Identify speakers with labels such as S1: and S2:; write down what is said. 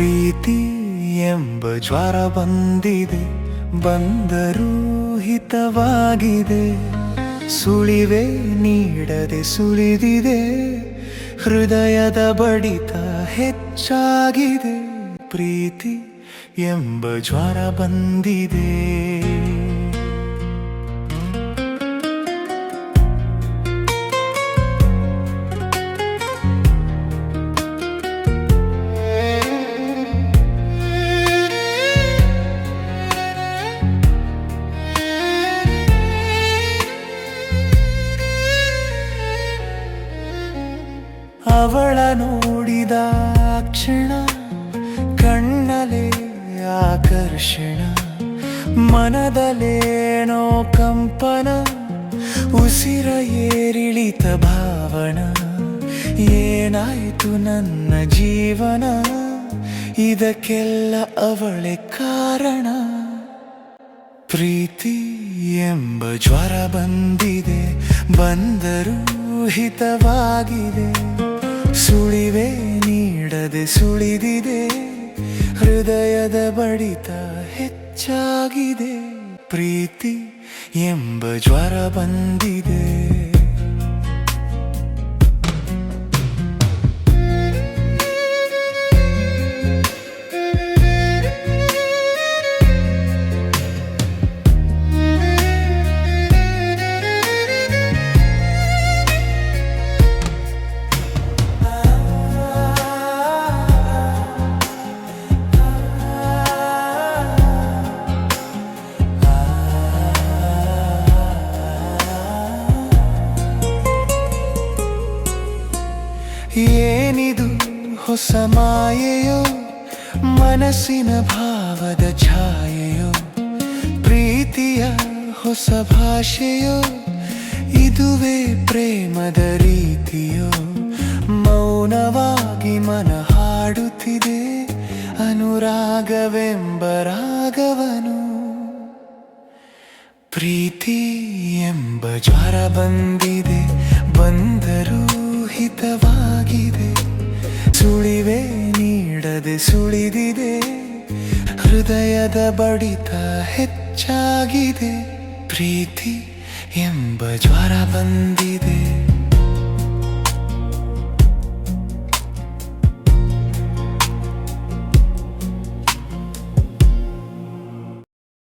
S1: ಪ್ರೀತಿ ಎಂಬ ಜ್ವರ ಬಂದಿದೆ, ಬಂದರೂ ಹಿತವಾಗಿದೆ. ಸುಳಿವೆ ನೀಡದೆ ಸುಳಿದಿದೆ, ಹೃದಯದ ಬಡಿತ ಹೆಚ್ಚಾಗಿದೆ. ಪ್ರೀತಿ ಎಂಬ ಜ್ವರ ಬಂದಿದೆ. ಅವಳ ನೋಡಿದ ಕ್ಷಣ ಕಣ್ಣಲೆ ಆಕರ್ಷಣ ಮನದಲೇನೋ ಕಂಪನ, ಉಸಿರ ಏರಿಳಿತ ಭಾವನ, ಏನಾಯಿತು ನನ್ನ ಜೀವನ, ಇದಕ್ಕೆಲ್ಲ ಅವಳೆ ಕಾರಣ. ಪ್ರೀತಿ ಎಂಬ ಜ್ವರ ಬಂದಿದೆ ಬಂದರೂ ಹಿತವಾಗಿದೆ ಸುಳಿವೆ ನೀಡದೆ ಸುಳಿದಿದೆ ಹೃದಯದ ಬಡಿತ ಹೆಚ್ಚಾಗಿದೆ ಪ್ರೀತಿ ಎಂಬ ಜ್ವರ ಬಂದಿದೆ. ಏನಿದು ಹೊಸ ಮಾಯೆಯೋ? ಮನಸ್ಸಿನ ಭಾವದ ಛಾಯೆಯೋ? ಪ್ರೀತಿಯ ಹೊಸ ಭಾಷೆಯೋ? ಇದುವೇ ಪ್ರೇಮದ ರೀತಿಯೋ? ಮೌನವಾಗಿ ಮನ ಹಾಡುತ್ತಿದೆ ಅನುರಾಗವೆಂಬ ರಾಗವನು ಪ್ರೀತಿ ಎಂಬ ಜ್ವರ ಬಂದಿದೆ ಬಂದರೂ ಹಿತವಾಗಿದೆ ನೀಡದೆ ಸುಳಿದಿದೆ ಹೃದಯದ ಬಡಿತ ಹೆಚ್ಚಾಗಿದೆ ಪ್ರೀತಿ ಎಂಬ ಜ್ವರ ಬಂದಿದೆ.